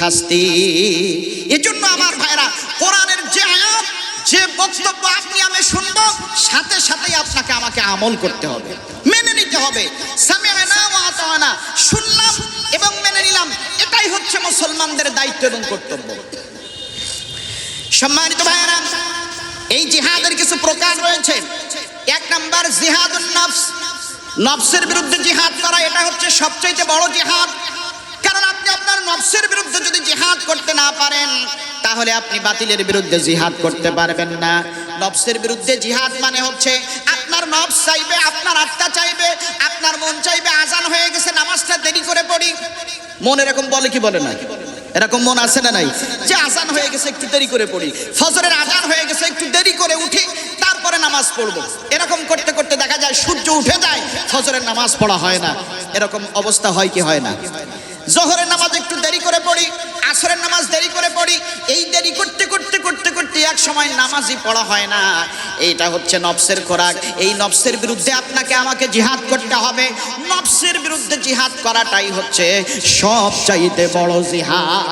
শাস্তি। এজন্য আমার ভাইরা, কোরআনের যে আয়াত, যে বক্তব্য আপনি আমি শুনব, সাথে সাথেই আপনাকে আমাকে আমল করতে হবে। মেনে নিতে হবে। শুনলাম এবং মেনে নিলাম। এটাই হচ্ছে মুসলমানদের দায়িত্ব এবং কর্তব্য। সম্মানিত ভাইয়েরা, এই জিহাদের কিছু প্রকার রয়েছে। এক নাম্বার, জিহাদুন নফস। নফসের বিরুদ্ধে জিহাদ করা, এটা হচ্ছে সবচেয়ে বড় জিহাদ। কারণ আপনি আপনার নফসের বিরুদ্ধে যদি জিহাদ করতে না পারেন, তাহলে আপনি বাতিলের বিরুদ্ধে জিহাদ করতে পারবেন না। নফসের বিরুদ্ধে জিহাদ মানে হচ্ছে আপনার নফস চাইবে, আপনার আত্মা চাইবে, আপনার মন চাইবে, আজান হয়ে গেছে, নামাজটা দেরি করে পড়ি। মন এরকম বলে কি বলে না? এরকম মন আছে না নাই? যে আজান হয়ে গেছে, একটু দেরি করে পড়ি। ফজরের আজান হয়ে গেছে, একটু দেরি করে উঠি, তারপরে নামাজ পড়ব। এরকম করতে করতে দেখা যায়, সূর্য উঠে যায়, ফজরের নামাজ পড়া হয় না। এরকম অবস্থা হয় কি হয় না? জোহরের নামাজ একটু দেরি করে পড়ি, আসরের নামাজ দেরি করে পড়ি, এই দেরি করতে করতে করতে করতে এক সময় নামাজই পড়া হয় না। এইটা হচ্ছে নফসের খোরাক। এই নফসের বিরুদ্ধে আপনাকে আমাকে জিহাদ করতে হবে। নফসের বিরুদ্ধে জিহাদ করাটাই হচ্ছে সব চাইতে বড় জিহাদ।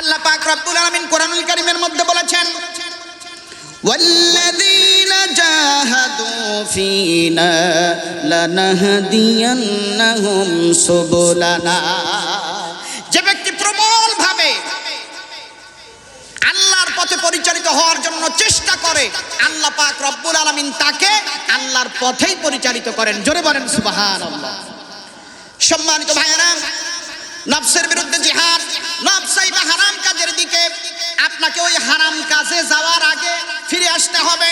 আল্লাহ পাক রব্বুল আলামিন কোরআনুল কারীমের মধ্যে বলেছেন والذين جاهدوا فينا لنهدينهم سبلنا যে ব্যক্তি প্রবল ভাবে আল্লাহর পথে পরিচালিত হওয়ার জন্য চেষ্টা করে আল্লাহ পাক রব্বুল আলামিন তাকে আল্লাহর পথেই পরিচালিত করেন জোরে বলেন সুবহানাল্লাহ সম্মানিত ভাইয়েরা নফসের বিরুদ্ধে জিহাদ নফসাই বা হারাম কাজের দিকে আপনাকে ওই হারাম কাজে যাওয়ার আগে ফিরে আসতে হবে।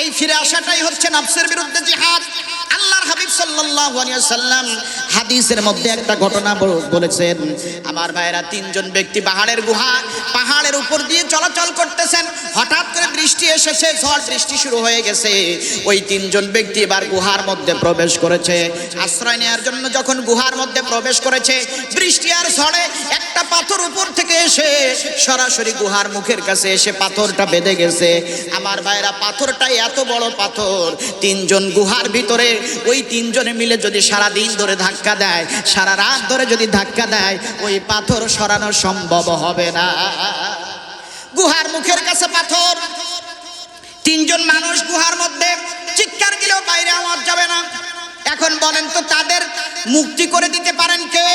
এই ফিরে আসাটাই হচ্ছে নফসের বিরুদ্ধে জিহাদ। আল্লাহর হাবিব সাল্লাল্লাহু আলাইহি সাল্লাম হাদিসের মধ্যে একটা ঘটনা বল- বলেছেন। আমার ভাইয়েরা, তিনজন ব্যক্তি পাহাড়ের গুহা, পাহাড়ের উপর দিয়ে চলাচল করতেছেন। হঠাৎ করে বৃষ্টি এসেছে, ঝড় বৃষ্টি শুরু হয়ে গেছে। ওই তিনজন ব্যক্তি এবার গুহার মধ্যে প্রবেশ করেছে। আশ্রয় নেওয়ার জন্য যখন গুহার মধ্যে প্রবেশ করেছে, বৃষ্টি আর ঝড়ে একটা পাথর উপর থেকে এসে সরাসরি গুহার মুখের কাছে এসে পাথরটা বেঁধে গেছে। আমার ভাইরা পাথরটা এত বড় পাথর। তিনজন গুহার ভিতরে ওই তিনজনে মিলে যদি সারা দিন ধরে ধাক্কা দেয়, সারা রাত ধরে যদি ধাক্কা দেয়, ওই পাথর সরানো সম্ভব হবে না। গুহার মুখের কাছে পাথর। তিনজন মানুষ গুহার মধ্যে। চিৎকার দিলেও বাইরে আওয়াজ যাবে না। এখন বলেন তো তাদের মুক্তি করে দিতে পারেন কে?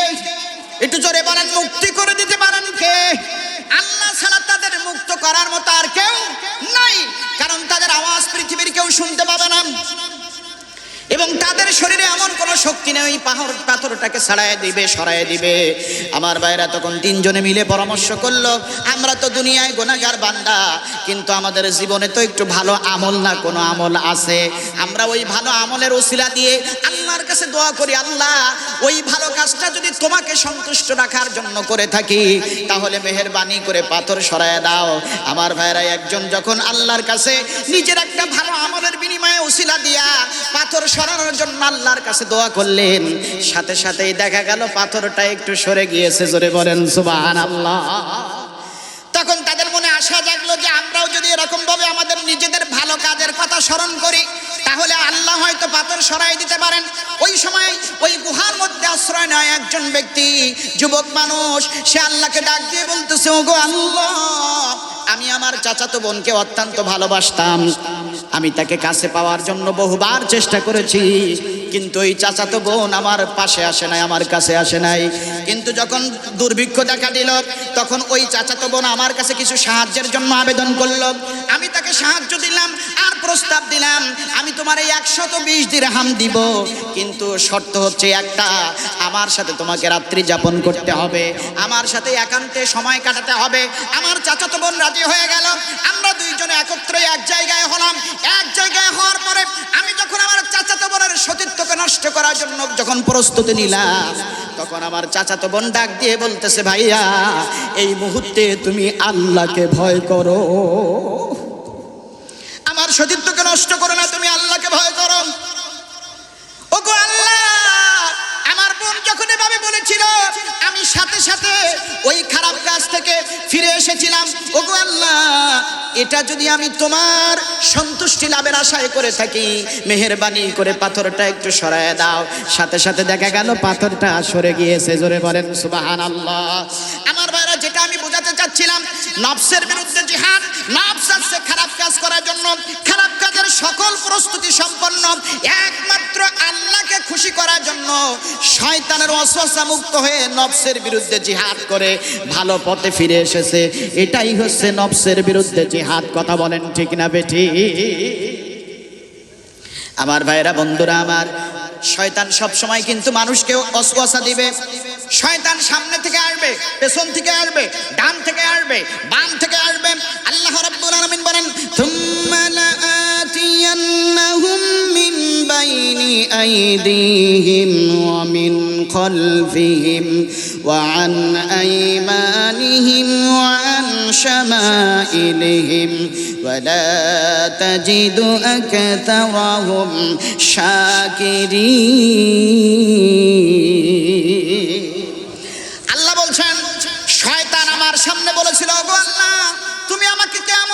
একটু জোরে বলেন, মুক্তি করে দিতে পারেন কে? আল্লাহ ছাড়া তাদের মুক্ত করার মতো আর কেউ নাই। তাদের শরীরে এমন কোনো শক্তি নেই পাহাড় পাথরটাকে ছাড়াই দিবে সরাই দিবে। আমার ভাইরা তখন তিনজনে মিলে পরামর্শ করল, আমরা তো দুনিয়ায় গোনাগার বান্দা কিন্তু আমাদের জীবনে তো একটু ভালো আমল না, কোনো আমল আছে। আমরা ওই ভালো আমলের ওসিলা দিয়ে আল্লাহর কাছে দোয়া করি, আল্লাহ, ওই ভালো কাজটা যদি তোমাকে সন্তুষ্ট রাখার জন্য করে থাকি, তাহলে মেহেরবানি করে পাথর সরায় দাও। আমার ভাইরা, একজন যখন আল্লাহর কাছে নিজের একটা ভালো আমলের বিনিময়ে ওসিলা দিয়া পাথর সরানোর জন্য আল্লাহর কাছে দোয়া করলেন, সাথে সাথেই দেখা গেল পাথরটা একটু সরে গিয়েছে, জোরে বলেন সুবাহান আল্লাহ কথা স্মরণ করি, তাহলে আল্লাহ হয়তো পাথর সরাই দিতে পারেন। ওই সময় ওই গুহার মধ্যে আশ্রয় নেয় একজন ব্যক্তি, যুবক মানুষ, সে আল্লাহকে ডাক দিয়ে বলতেছে, ওগো আল্লাহ, আমি আমার চাচাতো বোনকে অত্যন্ত ভালোবাসতাম। আমি তাকে কাছে পাওয়ার জন্য বহুবার চেষ্টা করেছি, কিন্তু ওই চাচাতো বোন আমার পাশে আসে নাই, আমার কাছে আসে নাই। কিন্তু যখন দুর্ভিক্ষ দেখা দিল, তখন ওই চাচাতো বোন আমার কাছে কিছু সাহায্যের জন্য আবেদন করল। আমি তাকে সাহায্য দিলাম প্রস্তাব দিলাম, আমি তোমার এই একশত বিশ দিরহাম দিব। কিন্তু শর্ত হচ্ছে একটা, আমার সাথে তোমাকে রাত্রি যাপন করতে হবে, আমার সাথে একান্তে সময় কাটাতে হবে। আমার চাচাতো বোন রাজি হয়ে গেল, আমরা দুইজনে একত্রে এক জায়গায় হলাম। এক জায়গায় হওয়ার পরে আমি যখন আমার চাচাতো বোনের সতীত্বকে নষ্ট করার জন্য যখন প্রস্তুতি নিলাম, তখন আমার চাচাতো বোন ডাক দিয়ে বলতেছে, ভাইয়া, এই মুহূর্তে তুমি আল্লাহকে ভয় করো। আমার সতীত্বকে নষ্ট করো না, তুমি আল্লাহকে ভয় করো। ওগো আল্লাহ, আমার বোন যখন এভাবে বলেছিল, আমি সাথে সাথে ওই খারাপ কাজ থেকে ফিরে এসেছিলাম। ওগো আল্লাহ, এটা যদি আমি তোমার সন্তুষ্টি লাভের আশায় করে থাকি, মেহেরবানি করে পাথরটা একটু সরায় দাও। সাথে সাথে দেখা গেল পাথরটা সরে গিয়েছে, জোরে বলেন সুবাহান আল্লাহ আমার ভাইরা, যেটা আমি বোঝাতে চাচ্ছিলাম নফসের বিরুদ্ধে জিহাদ, নফস আসছে খারাপ কাজ করার জন্য, খারাপ কাজের সকল প্রস্তুতি সম্পন্ন, একমাত্র আল্লাহকে খুশি করার জন্য শয়তানের অসহসা মুক্ত হয়ে নফসের বিরুদ্ধে জিহাদ করে ভালো পথে ফিরে এসেছে। এটাই হচ্ছে নফসের বিরুদ্ধে জিহাদ, কথা বলেন ঠিক না বেঠি? আমার ভাইরা, বন্ধুরা আমার, শয়তান সব সময় কিন্তু মানুষকে অসওয়াসা দিবে। শয়তান সামনে থেকে আসবে, পেছন থেকে আসবে, ডান থেকে আসবে, বাম থেকে আসবে। আল্লাহ রাব্বুল আলামিন বলেন থুম্মা লাআতিয়ান্নাহুম মিন বাইনি আইদিহিম ওয়া মিন খালফিহিম ওয়া আন আইমানিহিম ওয়া আন শামাইলিহিম ওয়া লা তাজিদু আকতারাহুম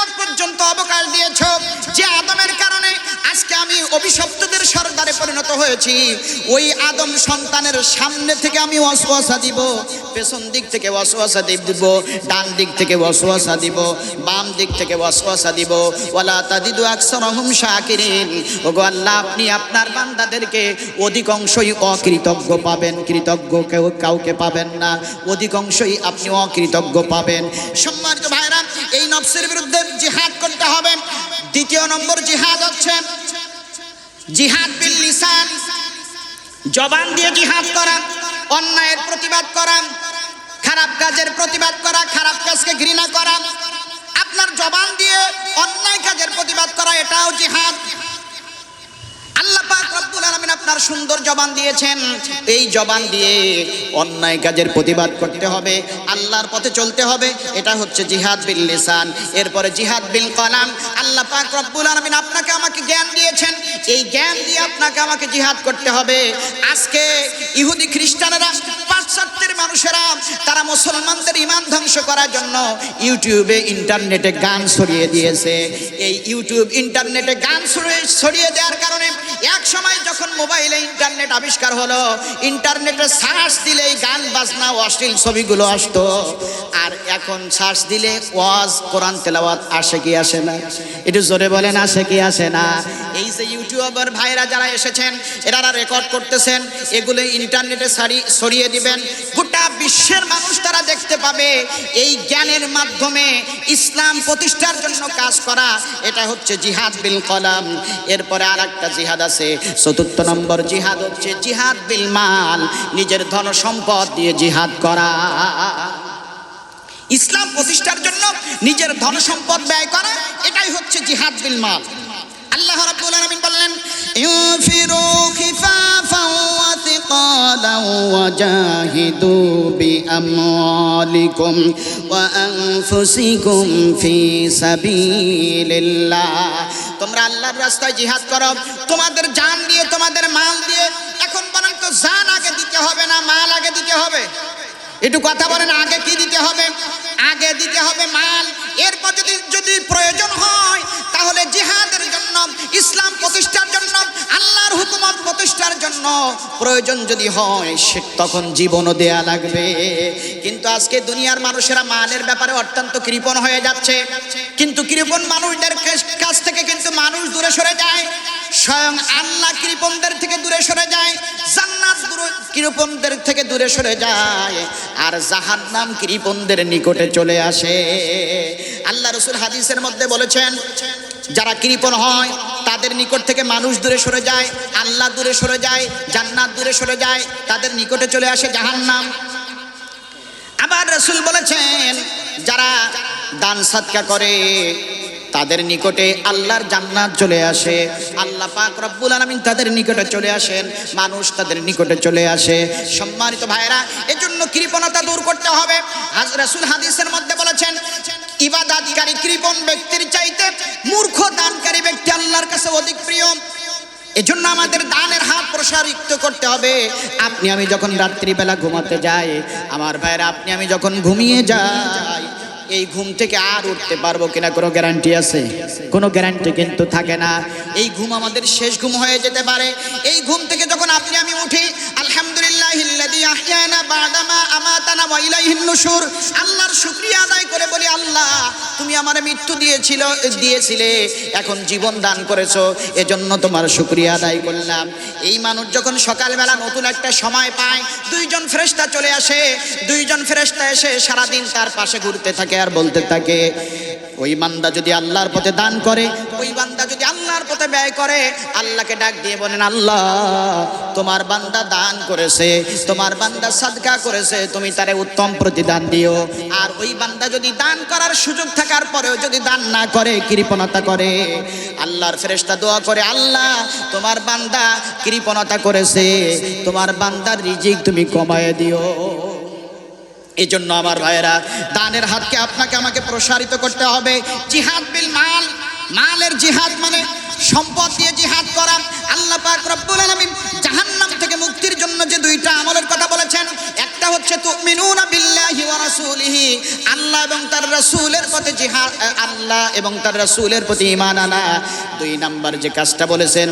কেমন পর্যন্ত অবকাশ দিয়েছ। যে আদমের কারণে আজকে আমি অভিশপ্তদের সর্দারে পরিণত হয়েছি। ওই আদম সন্তানের সামনে থেকে আমি অসুয়াশা দিব, পেছন দিক থেকে অসুয়াশা দিব, ডান দিক থেকে অসুয়াশা দিব, বাম দিক থেকে অসুয়াশা দিব। ওয়ালা তাদিদু আকসার রহম শাকিরিন। ওগো আল্লাহ, আপনি আপনার বান্দাদেরকে অধিকাংশই অকৃতজ্ঞ পাবেন। কৃতজ্ঞ কেউ কাউকে পাবেন না। অধিকাংশই আপনি অকৃতজ্ঞ পাবেন। সম্মানিত ভাইরা নফসের বিরুদ্ধে জিহাদ করতে হবে। দ্বিতীয় নম্বর জিহাদ হচ্ছে জিহাদ বিল লিসান। জবান দিয়ে জিহাদ করা, অন্যায়ের প্রতিবাদ করা, খারাপ কাজের প্রতিবাদ করা, খারাপ কাজকে ঘৃণা করা। আপনার জবান দিয়ে অন্যায় কাজের প্রতিবাদ করা, এটাও জিহাদ। সুন্দর জবান দিয়েছেন। এই জবান দিয়ে অন্যায় কাজের প্রতিবাদ করতে হবে, আল্লাহর পথে চলতে হবে, এটা হচ্ছে জিহাদ বিল লিসান। এরপরে জিহাদ বিল কলাম, আল্লাহ পাক রব্বুল আলামিন আপনাকে আমাকে জ্ঞান দিয়েছেন। এই জ্ঞান দিয়ে আপনাকে আমাকে জিহাদ করতে হবে। আজকে ইহুদি খ্রিস্টানেরা, পাশ্চাত্যের মানুষেরা, তারা মুসলমানদের ইমান ধ্বংস করার জন্য ইউটিউবে, ইন্টারনেটে গান ছড়িয়ে দিয়েছে। এই ইউটিউব, ইন্টারনেটে গান ছড়িয়ে দেওয়ার কারণে এক সময় যখন মোবাইলে ইন্টারনেট আবিষ্কার হলো, ইন্টারনেটে সার্চ দিলেই গান, বাজনা অশ্লীল ছবিগুলো আসতো। আর এখন সার্চ দিলে ওয়াজ, কোরআন তেলাওয়াত আসে কি আসে না? একটু জোরে বলেন, আসে কি আসে না? এই যে ইউটিউবার ভাইরা যারা এসেছেন এনারা রেকর্ড করতেছেন, এগুলো ইন্টারনেটে সারি সরিয়ে দিবেন। গোটা বিশ্বের মানুষ তারা দেখতে পাবে এই জ্ঞানের মাধ্যমে ইসলাম প্রতিষ্ঠার জন্য কাজ করা, এটা হচ্ছে জিহাদ বিল কলাম। এরপরে আর একটা জিহাদ আছে, চতুর্থ নম্বর জিহাদ হচ্ছে জিহাদ বিল মাল, নিজের ধন সম্পদ দিয়ে জিহাদ করা। ইসলাম প্রতিষ্ঠার জন্য নিজের ধন সম্পদ ব্যয় করা, এটাই হচ্ছে জিহাদ বিল মাল। আল্লাহ রাব্বুল আলামিন বললেন, ইউফিরু খিফাফাও থিকালাও ওয়াজাহিদু বিআমওয়ালিকুম ওয়া আনফুসিকুম ফি সাবিলিল্লাহ তোমরা আল্লাহর রাস্তায় জিহাদ করো। তোমাদের জান দিয়ে, তোমাদের মাল দিয়ে, এখন বলেন তো জান আগে দিতে হবে না, মাল আগে দিতে হবে। একটু কথা বলেন, আগে কি দিতে হবে? আগে দিতে হবে মাল। এরপর যদি প্রয়োজন যদি হয়, সে তখন জীবনও দেয়া লাগবে। কিন্তু আজকে দুনিয়ার মানুষেরা মালের ব্যাপারে অত্যন্ত কৃপণ হয়ে যাচ্ছে। কিন্তু কৃপণ মানুষদের কাছ- থেকে কিন্তু মানুষ দূরে সরে যায়। স্বয়ং আল্লাহ কৃপণদের থেকে দূরে সরে যায়, জান্নাত কৃপণদের থেকে দূরে সরে যায়, আর জাহান্নাম কৃপণদের নিকটে চলে আসে। আল্লাহ রসুল হাদিসের মধ্যে বলেছেন যারা কৃপণ হয়, তাদের নিকট থেকে মানুষ দূরে সরে যায়, আল্লাহ দূরে সরে যায়, জান্নাত দূরে সরে যায়, তাদের নিকটে চলে আসে জাহান্নাম। আবার রসুল বলেছেন, যারা দান সাদকা করে, তাদের নিকটে আল্লাহর জান্নাত চলে আসে। আল্লাহ পাক রব্বুল আলামিন তাদের নিকটে চলে আসেন, মানুষ তাদের নিকটে চলে আসে। সম্মানিত ভাইরা এজন্য কৃপণতা দূর করতে হবে। রাসূল হাদিসের মধ্যে বলেছেন, ইবাদাতকারী কৃপণ ব্যক্তির চাইতে মূর্খ দানকারী ব্যক্তি আল্লাহর কাছে অধিক প্রিয়। এজন্য আমাদের দানের হাত প্রসারিত করতে হবে। আপনি আমি যখন রাত্রিবেলা ঘুমাতে যাই, আমার ভাইয়ের, আপনি আমি যখন ঘুমিয়ে যাই, এই ঘুম থেকে আর উঠতে পারব কিনা কোনো গ্যারান্টি আছে? কোনো গ্যারান্টি কিন্তু থাকে না। এই ঘুম আমাদের শেষ ঘুম হয়ে যেতে পারে। এই ঘুম থেকে যখন আপনি আমি উঠি, আলহামদুলিল্লাহ আহয়ানা বাদামা আমাতানা ওয়া ইলাইহিন আল্লাহর শুকরিয়া আদায় করে বলি, আল্লাহ, তুমি আমার মৃত্যু দিয়েছিল, দিয়েছিলে, এখন জীবন দান করেছ, এজন্য তোমার শুকরিয়া আদায় করলাম। এই মানুষ যখন সকালবেলা নতুন একটা সময় পায়, দুইজন ফেরেশতা চলে আসে, দুইজন ফেরেশতা এসে সারাদিন তার পাশে ঘুরতে থাকে আর বলতে থাকে, ওই বান্দা যদি আল্লাহর পথে দান করে, ওই বান্দা যদি আল্লাহর পথে ব্যয় করে, আল্লাহকে ডাক দিয়ে বলেন, আল্লাহ, তোমার বান্দা দান করেছে, তোমার বান্দা সাদকা করেছে, তুমি তারে উত্তম প্রতিদান দিও। আর ওই বান্দা যদি দান করার সুযোগ থাকার পরেও যদি দান না করে, কৃপণতা করে। আল্লাহর ফেরেশতা দোয়া করে, আল্লাহ, তোমার বান্দা কৃপণতা করেছে, তোমার বান্দার রিজিক তুমি কমায় দিও। এই জন্য আমার ভাইয়েরা, দানের হাতকে আপনাকে আমাকে প্রসারিত করতে হবে। জিহাদ বিল মাল, মালের জিহাদ মানে সম্পদ দিয়ে জিহাদ করা। আল্লাহ পাক রব্বুল আলামিন জাহান্নাম থেকে মুক্তির জন্য যে দুইটা আমলের কথা বলেছেন, একটা হচ্ছে আল্লাহ এবং তার রাসূলের প্রতি জিহাদ আল্লাহ এবং তার রাসূলের প্রতি ঈমান আনা। দুই নাম্বার যে কাজটা বলেছেন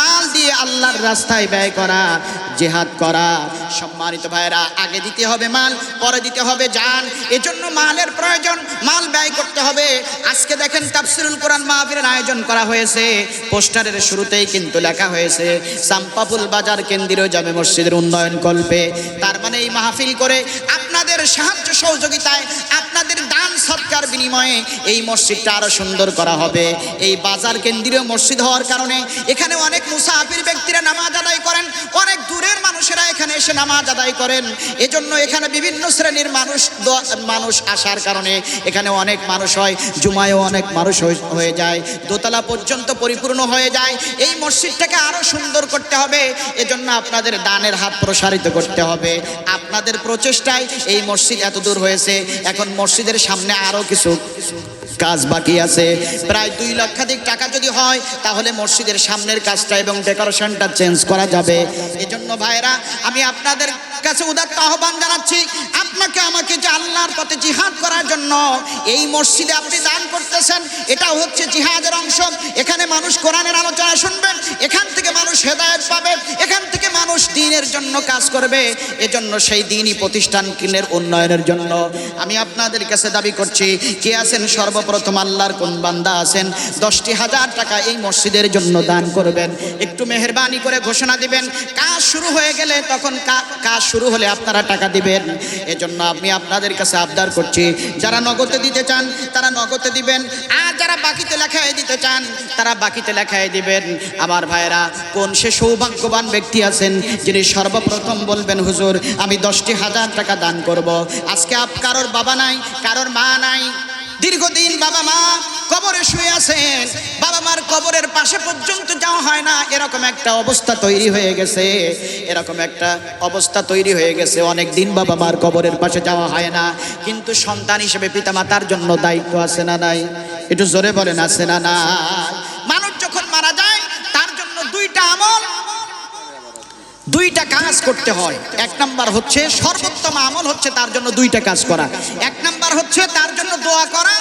মাল দিয়ে আল্লাহর রাস্তায় ব্যয় করা, জিহাদ করা। সম্মানিত ভাইরা আগে দিতে হবে মাল, পরে দিতে হবে জান, এজন্য মালের প্রয়োজন, মাল ব্যয় করতে হবে। আজকে দেখেন তাফসিরুল কোরআন মাহফিলের আয়োজন করা হয়েছে। পোস্টারের শুরুতেই কিন্তু লেখা হয়েছে, সাম্পাপুল বাজার কেন্দ্রীয় জামে মসজিদের উন্নয়ন কল্পে। তার মানে এই মাহফিল করে আপনাদের সাহায্য সহযোগিতায়, আপনাদের দান সৎকার বিনিময়ে এই মসজিদটা আরও সুন্দর করা হবে। এই বাজার কেন্দ্রীয় মসজিদ হওয়ার কারণে এখানে অনেক মুসাফির ব্যক্তিরা নামাজ আদায় করেন, অনেক দূরের মানুষেরা এখানে এসে নামাজ আদায় করেন। এজন্য এখানে বিভিন্ন শ্রেণির মানুষ মানুষ আসার কারণে এখানে অনেক মানুষ হয়, জুমায়ও অনেক মানুষ হয়ে- হয়ে যায়, দোতলা পর্যন্ত পরিপূর্ণ হয়ে যায়। এই মসজিদটাকে আরও সুন্দর করতে হবে, এজন্য আপনাদের দানের হাত প্রসারিত করতে হবে। আপনাদের প্রচেষ্টায় এই মসজিদ এত দূর হয়েছে, এখন মসজিদের সামনে আরও কিছু। কাজ বাকি আছে। প্রায় দুই লক্ষাধিক টাকা যদি হয়, তাহলে মসজিদের সামনের কাজটা এবং ডেকোরেশনটা চেঞ্জ করা যাবে। এজন্য ভাইরা আমি আপনাদের কাছে উদাত্ত আহ্বান জানাচ্ছি, আপনাকে আমাকে যে আল্লাহর পথে জিহাদ করার জন্য এই মসজিদে আপনি দান করতেছেন, এটা হচ্ছে জিহাদের অংশ। এখানে মানুষ কোরআনের আলোচনা শুনবেন এখান থেকে মানুষ হেদায়ত পাবে, এখান থেকে মানুষ দিনের জন্য কাজ করবে। এজন্য সেই দিনই প্রতিষ্ঠানকিনের উন্নয়নের জন্য আমি আপনাদের কাছে দাবি করছি, কে আছেন সর্বপ্রথম আল্লাহর কোন বান্দা আছেন? দশটি হাজার টাকা এই মসজিদের জন্য দান করবেন। একটু মেহরবানি করে ঘোষণা দিবেন, কাজ শুরু হয়ে গেলে তখন কাজ শুরু হলে আপনারা টাকা দিবেন। এজন্য আমি আপনাদের কাছে আবদার করছি, যারা নগদে দিতে চান, তারা নগদে দিবেন, আর যারা বাকিতে লেখায় দিতে চান, তারা বাকিতে লেখায় দিবেন। আমার ভাইরা কোন সে সৌভাগ্যবান ব্যক্তি আছেন, যিনি সর্বপ্রথম বলবেন, হুজুর, আমি দশটি হাজার টাকা দান করব। আজকে আপ, কারোর বাবা নাই, কারোর মা নাই। দীর্ঘদিন বাবা মা কবরে শুয়ে আছেন। বাবা মার কবরের পাশে পর্যন্ত যাওয়া হয় না। এরকম একটা অবস্থা তৈরি হয়ে গেছে। এরকম একটা অবস্থা তৈরি হয়ে গেছে। অনেক দিন বাবা মার কবরের পাশে যাওয়া হয় না। কিন্তু সন্তান হিসেবে পিতা মাতার জন্য দায়িত্ব আছে না নাই? একটু জোরে বলেন, আছে না না মানুষ যখন মারা যায়, তার জন্য দুইটা আমল দুইটা কাজ করতে হয়। এক নাম্বার হচ্ছে সর্বোত্তম আমল হচ্ছে তার জন্য দুইটা কাজ করা। এক নাম্বার হচ্ছে তার জন্য দোয়া করা।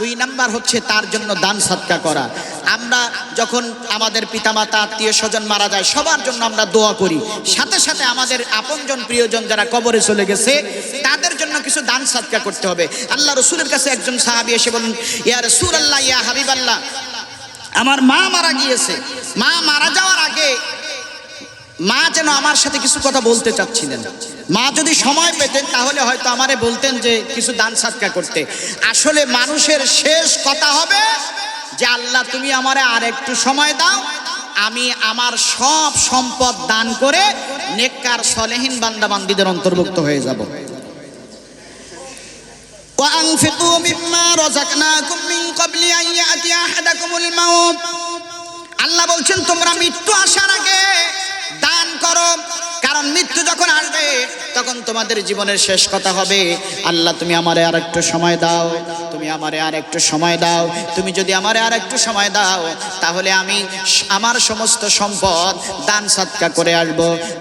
দুই নাম্বার হচ্ছে তার জন্য দান সৎকা করা। আমরা যখন আমাদের পিতামাতা, আত্মীয় স্বজন মারা যায়, সবার জন্য আমরা দোয়া করি। সাথে সাথে আমাদের আপনজন, প্রিয়জন যারা কবরে চলে গেছে, তাদের জন্য কিছু দান সৎকা করতে হবে। আল্লাহ রসুলের কাছে একজন সাহাবি এসে বলুন ইয়া রসুল আল্লাহ ইয়া হাবিব আল্লাহ আমার মা মারা গিয়েছে। মা মারা যাওয়ার আগে মা যেন আমার সাথে কিছু কথা বলতে চাচ্ছিলেন মা যদি সময় পেতেন তাহলে হয়তো আমারে বলতেন যে কিছু দান সাদকা করতে আসলে মানুষের শেষ কথা হবে যে আল্লাহ তুমি আমারে আর একটু সময় দাও আমি আমার সব সম্পদ দান করে নেককার সলেহীন বান্দাবান্দিদের অন্তর্ভুক্ত হয়ে যাব وأنفقوا مما رزقناكم من قبل أن يأتي أحدكم الموت আল্লাহ বলছেন তোমরা মৃত্যু আসার আগে দান করো, কারণ মৃত্যু যখন আসবে, তখন তোমাদের জীবনের শেষ কথা হবে। আল্লাহ, তুমি আমারে আর একটু সময় দাও, তুমি আমারে আর একটু সময় দাও, তুমি যদি আমারে আর একটু সময় দাও, তাহলে আমি আমার সমস্ত সম্পদ দান সাতকা করে আসব।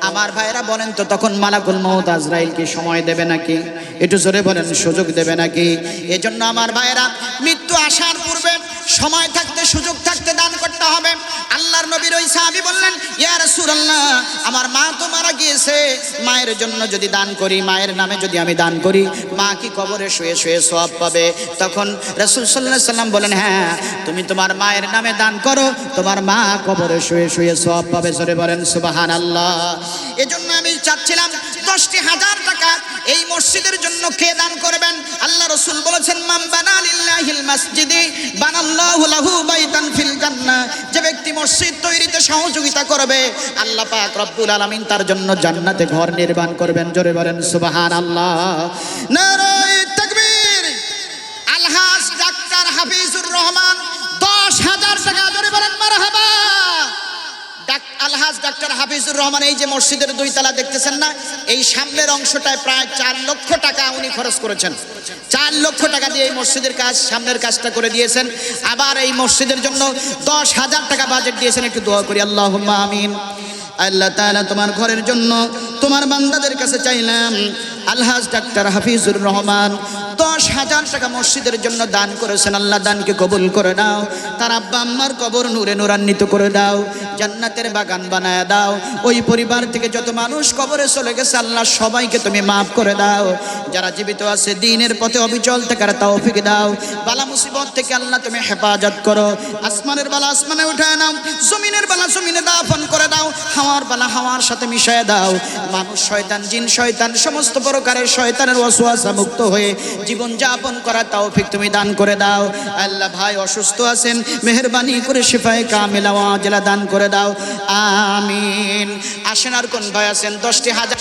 আমার ভাইরা বলেন তো, তখন মালাকুল মৌত আজরাইল কি সময় দেবে নাকি? একটু জোরে বলেন, সুযোগ দেবে নাকি? এজন্য আমার ভাইরা মৃত্যু আসার পূর্বে সময় থাকতে সুযোগ থাকতে দান করতে হবে। আল্লাহর নবীর ওই সাহাবী বললেন, ইয়া রাসূলুল্লাহ, আমার মা তো মারা গিয়েছে। মায়ের জন্য যদি দান করি, মায়ের নামে যদি আমি দান করি, মা কি কবরে শুয়ে শুয়ে সওয়াব পাবে? তখন রাসূল সাল্লাল্লাহু আলাইহি সাল্লাম বলেন হ্যাঁ তুমি তোমার মায়ের নামে দান করো, তোমার মা কবরে শুয়ে শুয়ে সওয়াব পাবে। জোরে বলেন, সুবহানাল্লাহ। এজন্য আমি চাচ্ছিলাম, দশটি হাজার টাকা এই মসজিদের জন্য কে দান করবেন? আল্লাহ রসুল বলেছেন মাম বানা লিল্লাহিল মাসজিদি, বানাল্লাহু লাহু বাইতান ফিল জান্নাহ। যে ব্যক্তি মসজিদ তৈরিতে সহযোগিতা করবে, আল্লাহ পাক রব্বুল আলামিন তার জন্য জান্নাতে ঘর নির্মাণ করবেন। জোরে বলেন সুবাহান আল্লাহ হাফিজুর রহমান এই যে মসজিদের দুই তালা দেখতেছেন না, এই সামনের অংশটায় প্রায় চার লক্ষ টাকা উনি খরচ করেছেন। চার লক্ষ টাকা দিয়ে এই মসজিদের কাজ, সামনের কাজটা করে দিয়েছেন। আবার এই মসজিদের জন্য দশ হাজার টাকা বাজেট দিয়েছেন, একটু দোয়া করি আল্লাহ আমিন। আল্লাহ তোমার ঘরের জন্য তোমার বান্দাদের কাছে চাইলাম আলহাজ ডাক্তার হাফিজুর রহমান, দশ হাজার টাকা মসজিদের জন্য দান করেছেন, আল্লাহ দানকে কবুল করে দাও তার আব্বা আম্মার কবর নূরে নূরান্বিত করে দাও, জান্নাতের বাগান বানায় দাও। ওই পরিবার থেকে যত মানুষ কবরে চলে গেছে, আল্লাহ সবাইকে তুমি মাফ করে দাও। যারা জীবিত আছে, দিনের পথে অবিচল থাকার তৌফিক দাও। বালা মুসিবত থেকে আল্লাহ তুমি হেফাজত করো। আসমানের বালা আসমানে উঠায় নাও, জমিনের বালা জমিনে দাফন করে দাও। হাওয়ার বালা হাওয়ার সাথে মিশায় দাও। মানুষ, শয়তান, জিন, শয়তান, সমস্ত প্রকারের শয়তানের ওয়াসওয়াসা মুক্ত হয়ে জীবন যাপন করার তৌফিক তুমি দান করে দাও। আল্লাহ ভাই অসুস্থ আছেন, মেহেরবানি করে শিফায়ে কামেলা ওয়াজলা দান করে দাও। আমিন। আসেন আর কোন ভাই আছেন? দশটি হাজার